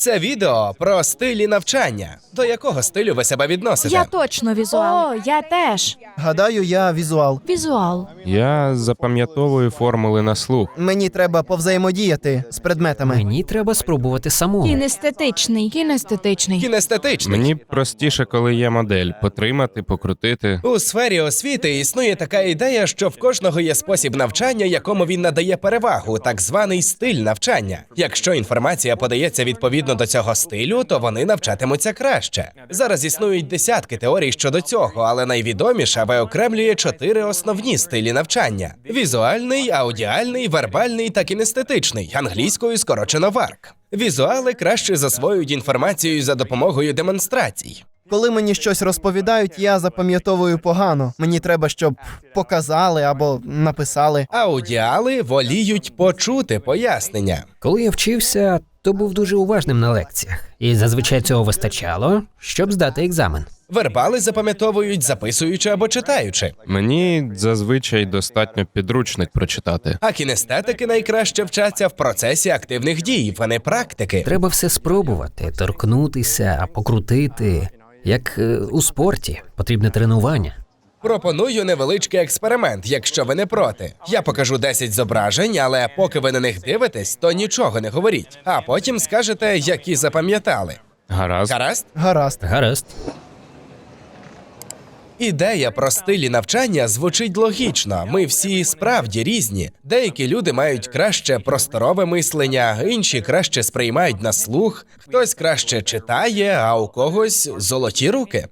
Це відео про стилі навчання. До якого стилю ви себе відносите? Я точно візуал. О, я теж. Гадаю, я візуал. Візуал. Я запам'ятовую формули на слух. Мені треба повзаємодіяти з предметами. Мені треба спробувати самому. Кінестетичний. Кінестетичний. Кінестетичний. Мені простіше, коли є модель потримати, покрутити. У сфері освіти існує така ідея, що в кожного є спосіб навчання, якому він надає перевагу, так званий стиль навчання. Якщо інформація подається відповідно до цього стилю, то вони навчатимуться краще. Зараз існують десятки теорій щодо цього, але найвідоміша виокремлює чотири основні стилі навчання: візуальний, аудіальний, вербальний та кінестетичний, англійською скорочено ВАРК. Візуали краще засвоюють інформацію за допомогою демонстрацій. Коли мені щось розповідають, я запам'ятовую погано. Мені треба, щоб показали або написали. Аудіали воліють почути пояснення. Коли я вчився, то був дуже уважним на лекціях, і зазвичай цього вистачало, щоб здати екзамен. Вербали запам'ятовують, записуючи або читаючи. Мені зазвичай достатньо підручник прочитати. А кінестетики найкраще вчаться в процесі активних дій, а не практики. Треба все спробувати, торкнутися, покрутити. Як е, у спорті, потрібне тренування. Пропоную невеличкий експеримент, якщо ви не проти. Я покажу 10 зображень, але поки ви на них дивитесь, то нічого не говоріть. А потім скажете, які запам'ятали. Гаразд. Гаразд? Гаразд. Гаразд. Ідея про стилі навчання звучить логічно. Ми всі справді різні. Деякі люди мають краще просторове мислення, інші краще сприймають на слух, хтось краще читає, а у когось золоті руки.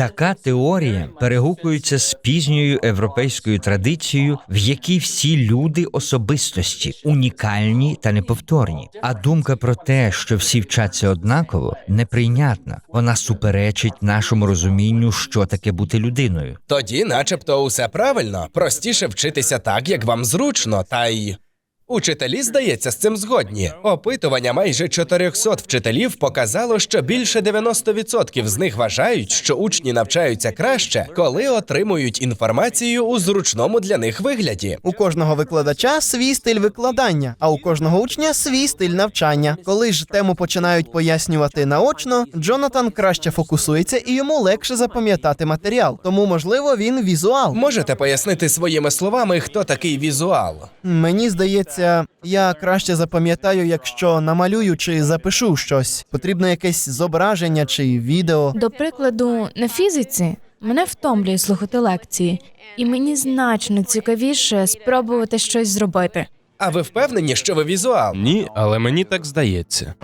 Така теорія перегукується з пізньою європейською традицією, в якій всі люди особистості унікальні та неповторні. А думка про те, що всі вчаться однаково, неприйнятна. Вона суперечить нашому розумінню, що таке бути людиною. Тоді, начебто, усе правильно, простіше вчитися так, як вам зручно, та й. Учителі, здається, з цим згодні. Опитування майже 400 вчителів показало, що більше 90% з них вважають, що учні навчаються краще, коли отримують інформацію у зручному для них вигляді. У кожного викладача свій стиль викладання, а у кожного учня свій стиль навчання. Коли ж тему починають пояснювати наочно, Джонатан краще фокусується і йому легше запам'ятати матеріал. Тому, можливо, він візуал. Можете пояснити своїми словами, хто такий візуал? Мені здається, я краще запам'ятаю, якщо намалюю чи запишу щось. Потрібно якесь зображення чи відео. До прикладу, на фізиці мене втомлює слухати лекції, і мені значно цікавіше спробувати щось зробити. А ви впевнені, що ви візуал? Ні, але мені так здається.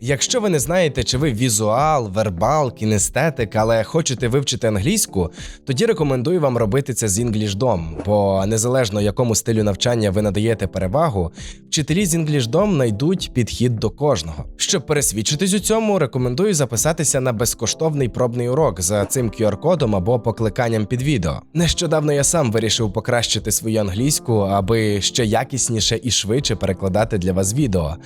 Якщо ви не знаєте, чи ви візуал, вербал, кінестетик, але хочете вивчити англійську, тоді рекомендую вам робити це з EnglishDom, бо незалежно якому стилю навчання ви надаєте перевагу, вчителі з EnglishDom знайдуть підхід до кожного. Щоб пересвідчитись у цьому, рекомендую записатися на безкоштовний пробний урок за цим QR-кодом або покликанням під відео. Нещодавно я сам вирішив покращити свою англійську, аби ще якісніше і швидше перекладати для вас відео.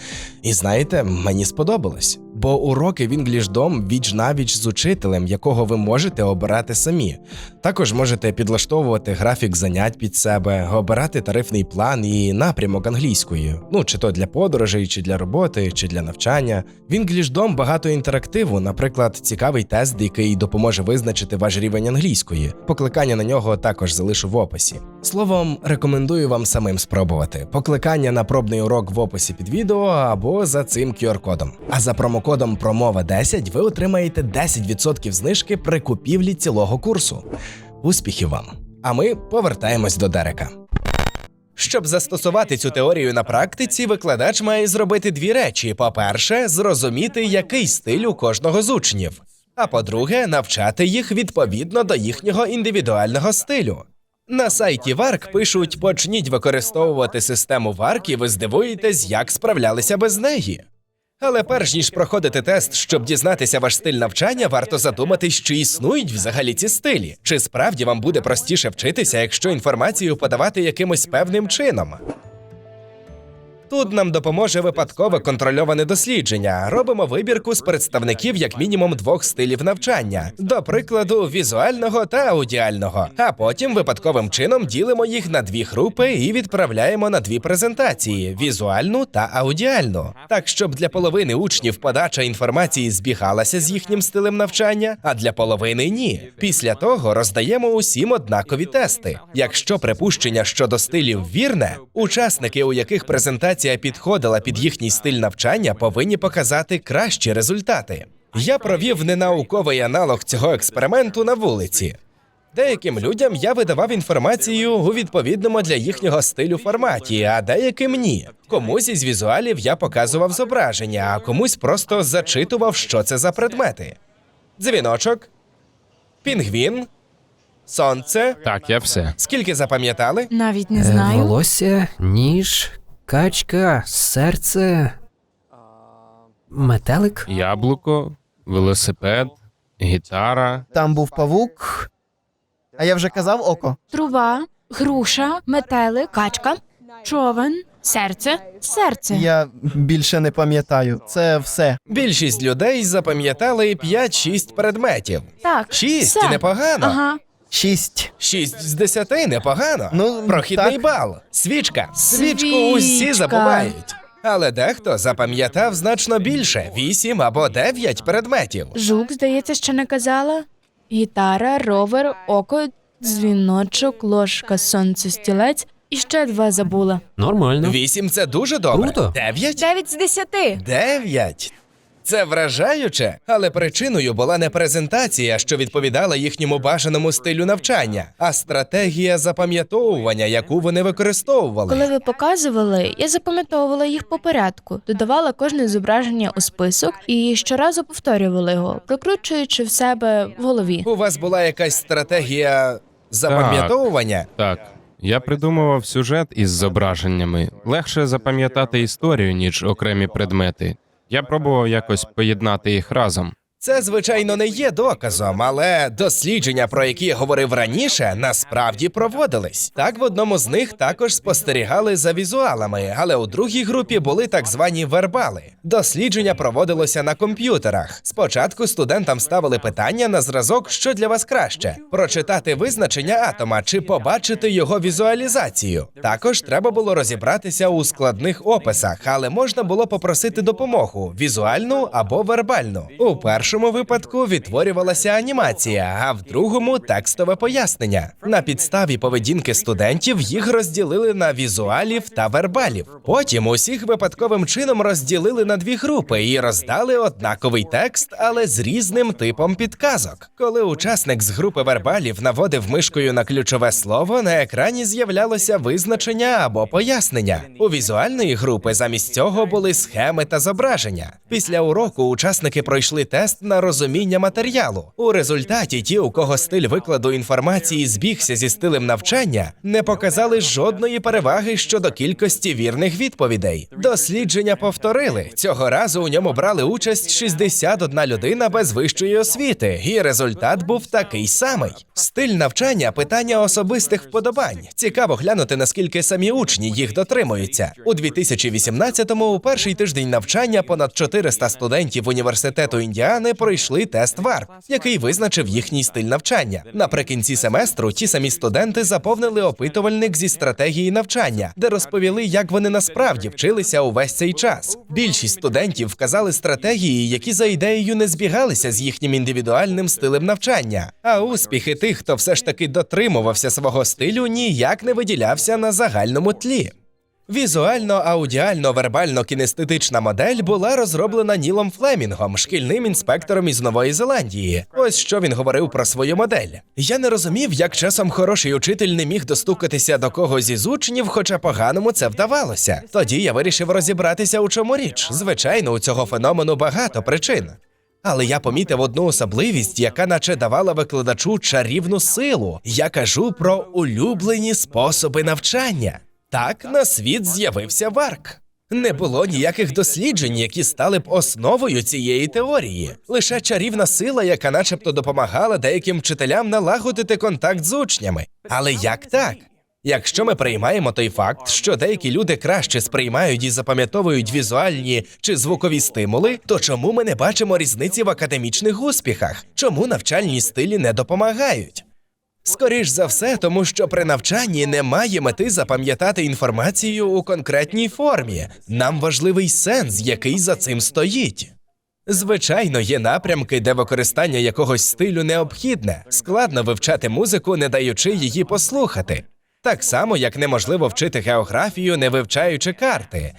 І знаєте, мені сподобалось. Бо уроки в EnglishDom віч навіч з учителем, якого ви можете обирати самі. Також можете підлаштовувати графік занять під себе, обирати тарифний план і напрямок англійської. Ну чи то для подорожей, чи для роботи, чи для навчання. В EnglishDom багато інтерактиву, наприклад, цікавий тест, який допоможе визначити ваш рівень англійської. Покликання на нього також залишу в описі. Словом, рекомендую вам самим спробувати. Покликання на пробний урок в описі під відео або за цим QR-кодом. А за промокодом промова 10 ви отримаєте 10% знижки при купівлі цілого курсу. Успіхів вам! А ми повертаємось до Дерека. Щоб застосувати цю теорію на практиці, викладач має зробити дві речі: по-перше, зрозуміти, який стиль у кожного з учнів. А по-друге, навчати їх відповідно до їхнього індивідуального стилю. На сайті Варк пишуть: почніть використовувати систему Варк, і ви здивуєтесь, як справлялися без неї. Але перш ніж проходити тест, щоб дізнатися ваш стиль навчання, варто задуматись, чи існують взагалі ці стилі. Чи справді вам буде простіше вчитися, якщо інформацію подавати якимось певним чином? Тут нам допоможе випадкове контрольоване дослідження. Робимо вибірку з представників як мінімум двох стилів навчання, до прикладу, візуального та аудіального. А потім випадковим чином ділимо їх на дві групи і відправляємо на дві презентації: візуальну та аудіальну. Так, щоб для половини учнів подача інформації збігалася з їхнім стилем навчання, а для половини ні. Після того роздаємо усім однакові тести. Якщо припущення щодо стилів вірне, учасники, у яких презентація підходила під їхній стиль навчання, повинні показати кращі результати. Я провів ненауковий аналог цього експерименту на вулиці. Деяким людям я видавав інформацію у відповідному для їхнього стилю форматі, а деяким ні. Комусь із візуалів я показував зображення, а комусь просто зачитував, що це за предмети. Дзвіночок, пінгвін, сонце. Так, я все. Скільки запам'ятали? Навіть не Е, знаю. волосся, ніж, качка, серце. Метелик? Яблуко, велосипед, гітара. Там був павук. А я вже казав око. Труба, груша, метелик, качка, човен, серце, серце. Я більше не пам'ятаю. Це все. Більшість людей запам'ятали 5-6 предметів. Так. Шість все. непогано. Ага. Шість. 6 з 10 непогано. Ну, Прохідний так. бал. Свічка. Свічку усі забувають. Але дехто запам'ятав значно більше 8 або 9 предметів. Жук, здається, ще не казала. Гітара, ровер, око, дзвіночок, ложка, сонце, стілець. І ще два забула. Нормально. 8 це дуже добре. Круто. 9? Дев'ять з десяти. Дев'ять. Це вражаюче, але причиною була не презентація, що відповідала їхньому бажаному стилю навчання, а стратегія запам'ятовування, яку вони використовували. Коли ви показували, я запам'ятовувала їх по порядку, додавала кожне зображення у список і щоразу повторювала його, прокручуючи в себе в голові. У вас була якась стратегія запам'ятовування? Так. Я придумував сюжет із зображеннями. Легше запам'ятати історію, ніж окремі предмети. Я пробував якось поєднати їх разом. Це, звичайно, не є доказом, але дослідження, про які я говорив раніше, насправді проводились. Так, в одному з них також спостерігали за візуалами, але у другій групі були так звані вербали. Дослідження проводилося на комп'ютерах. Спочатку студентам ставили питання на зразок, що для вас краще: прочитати визначення атома чи побачити його візуалізацію. Також треба було розібратися у складних описах, але можна було попросити допомогу візуальну або вербальну. У першому випадку відтворювалася анімація, а в другому текстове пояснення. На підставі поведінки студентів їх розділили на візуалів та вербалів. Потім усіх випадковим чином розділили на дві групи і роздали однаковий текст, але з різним типом підказок. Коли учасник з групи вербалів наводив мишкою на ключове слово, на екрані з'являлося визначення або пояснення. У візуальної групи замість цього були схеми та зображення. Після уроку учасники пройшли тест на розуміння матеріалу. У результаті ті, у кого стиль викладу інформації збігся зі стилем навчання, не показали жодної переваги щодо кількості вірних відповідей. Дослідження повторили. Цього разу у ньому брали участь 61 людина без вищої освіти, і результат був такий самий. Стиль навчання питання особистих вподобань. Цікаво глянути, наскільки самі учні їх дотримуються. У 2018-му, у перший тиждень навчання, понад 400 студентів університету Індіани пройшли тест ВАРП, який визначив їхній стиль навчання. Наприкінці семестру ті самі студенти заповнили опитувальник зі стратегії навчання, де розповіли, як вони насправді вчилися увесь цей час. Більшість студентів вказали стратегії, які за ідеєю не збігалися з їхнім індивідуальним стилем навчання. А успіхи тих, хто все ж таки дотримувався свого стилю, ніяк не виділявся на загальному тлі. Візуально, аудіально, вербально кінестетична модель була розроблена Нілом Флемінгом, шкільним інспектором із Нової Зеландії. Ось що він говорив про свою модель. Я не розумів, як часом хороший учитель не міг достукатися до когось із учнів, хоча поганому це вдавалося. Тоді я вирішив розібратися, у чому річ. Звичайно, у цього феномену багато причин. Але я помітив одну особливість, яка наче давала викладачу чарівну силу. Я кажу про улюблені способи навчання. Так на світ з'явився Варк. Не було ніяких досліджень, які стали б основою цієї теорії. Лише чарівна сила, яка начебто допомагала деяким вчителям налагодити контакт з учнями. Але як так? Якщо ми приймаємо той факт, що деякі люди краще сприймають і запам'ятовують візуальні чи звукові стимули, то чому ми не бачимо різниці в академічних успіхах? Чому навчальні стилі не допомагають? Скоріш за все, тому що при навчанні немає мети запам'ятати інформацію у конкретній формі. Нам важливий сенс, який за цим стоїть. Звичайно, є напрямки, де використання якогось стилю необхідне. Складно вивчати музику, не даючи її послухати. Так само, як неможливо вчити географію, не вивчаючи карти.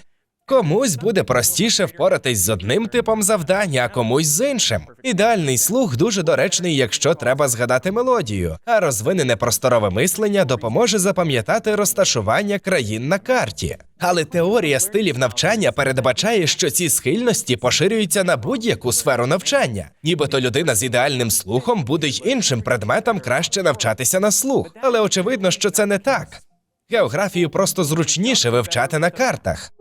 Комусь буде простіше впоратись з одним типом завдання, а комусь з іншим. Ідеальний слух дуже доречний, якщо треба згадати мелодію, а розвинене просторове мислення допоможе запам'ятати розташування країн на карті. Але теорія стилів навчання передбачає, що ці схильності поширюються на будь-яку сферу навчання, нібито людина з ідеальним слухом буде й іншим предметам краще навчатися на слух. Але очевидно, що це не так. Географію просто зручніше вивчати на картах.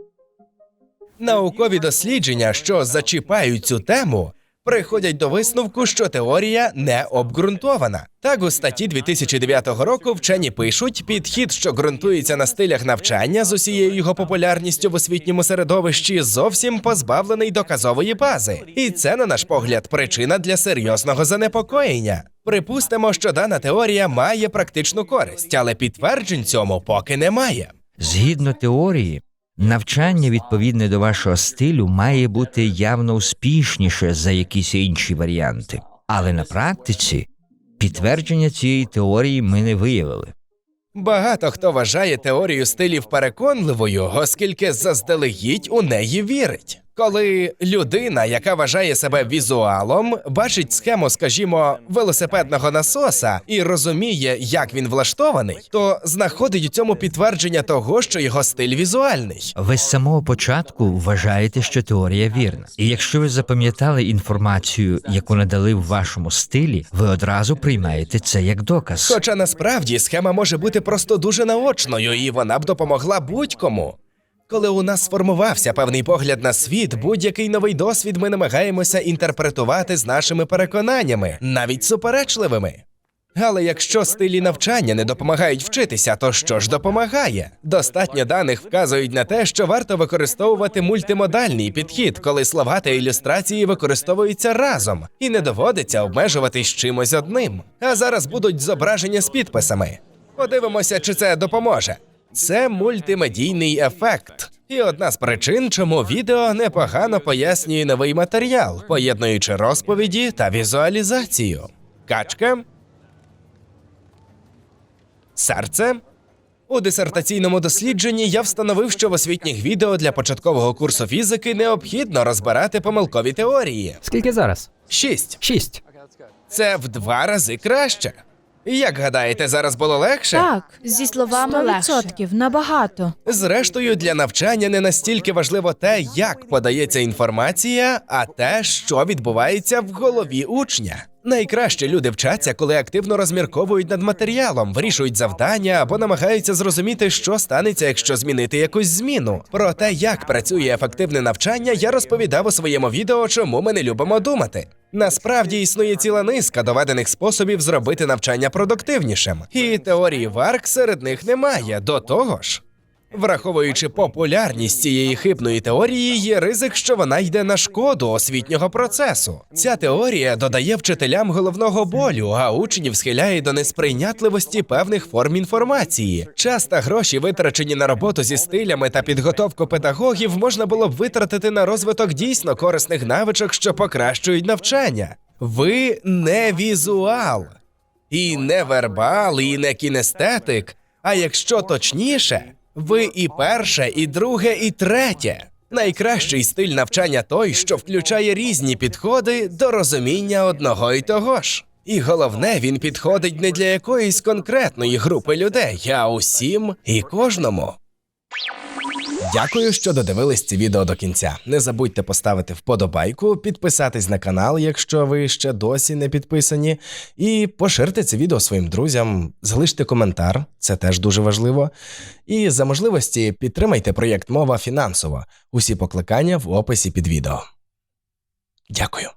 Наукові дослідження, що зачіпають цю тему, приходять до висновку, що теорія не обґрунтована. Так у статті 2009 року вчені пишуть, підхід, що ґрунтується на стилях навчання з усією його популярністю в освітньому середовищі, зовсім позбавлений доказової бази, і це, на наш погляд, причина для серйозного занепокоєння. Припустимо, що дана теорія має практичну користь, але підтверджень цьому поки немає. Згідно теорії, навчання відповідне до вашого стилю має бути явно успішніше за якісь інші варіанти. Але на практиці підтвердження цієї теорії ми не виявили. Багато хто вважає теорію стилів переконливою, оскільки заздалегідь у неї вірить. Коли людина, яка вважає себе візуалом, бачить схему, скажімо, велосипедного насоса і розуміє, як він влаштований, то знаходить у цьому підтвердження того, що його стиль візуальний. Ви з самого початку вважаєте, що теорія вірна. І якщо ви запам'ятали інформацію, яку надали в вашому стилі, ви одразу приймаєте це як доказ. Хоча насправді схема може бути просто дуже наочною, і вона б допомогла будь-кому. Коли у нас сформувався певний погляд на світ, будь-який новий досвід ми намагаємося інтерпретувати з нашими переконаннями, навіть суперечливими. Але якщо стилі навчання не допомагають вчитися, то що ж допомагає? Достатньо даних вказують на те, що варто використовувати мультимодальний підхід, коли слова та ілюстрації використовуються разом, і не доводиться обмежуватись чимось одним. А зараз будуть зображення з підписами. Подивимося, чи це допоможе. Це мультимедійний ефект. І одна з причин, чому відео непогано пояснює новий матеріал, поєднуючи розповіді та візуалізацію. Качка. Серце. У дисертаційному дослідженні я встановив, що в освітніх відео для початкового курсу фізики необхідно розбирати помилкові теорії. Скільки зараз? Шість. Шість. Це в два рази краще. Як гадаєте, зараз було легше? Так, зі словами легше. 100% набагато. Зрештою, для навчання не настільки важливо те, як подається інформація, а те, що відбувається в голові учня. Найкраще люди вчаться, коли активно розмірковують над матеріалом, вирішують завдання або намагаються зрозуміти, що станеться, якщо змінити якусь зміну. Про те, як працює ефективне навчання, я розповідав у своєму відео, чому ми не любимо думати. Насправді існує ціла низка доведених способів зробити навчання продуктивнішим, і теорії варк серед них немає. До того ж. Враховуючи популярність цієї хибної теорії, є ризик, що вона йде на шкоду освітнього процесу. Ця теорія додає вчителям головного болю, а учнів схиляє до несприйнятливості певних форм інформації. Час та гроші, витрачені на роботу зі стилями та підготовку педагогів, можна було б витратити на розвиток дійсно корисних навичок, що покращують навчання. Ви не візуал, і не вербал, і не кінестетик. А якщо точніше, ви і перше, і друге, і третє. Найкращий стиль навчання той, що включає різні підходи до розуміння одного і того ж. І головне, він підходить не для якоїсь конкретної групи людей, а усім і кожному. Дякую, що додивились це відео до кінця. Не забудьте поставити вподобайку, підписатись на канал, якщо ви ще досі не підписані, і поширте це відео своїм друзям, залиште коментар, це теж дуже важливо. І за можливості підтримайте проєкт мова фінансово. Усі покликання в описі під відео. Дякую.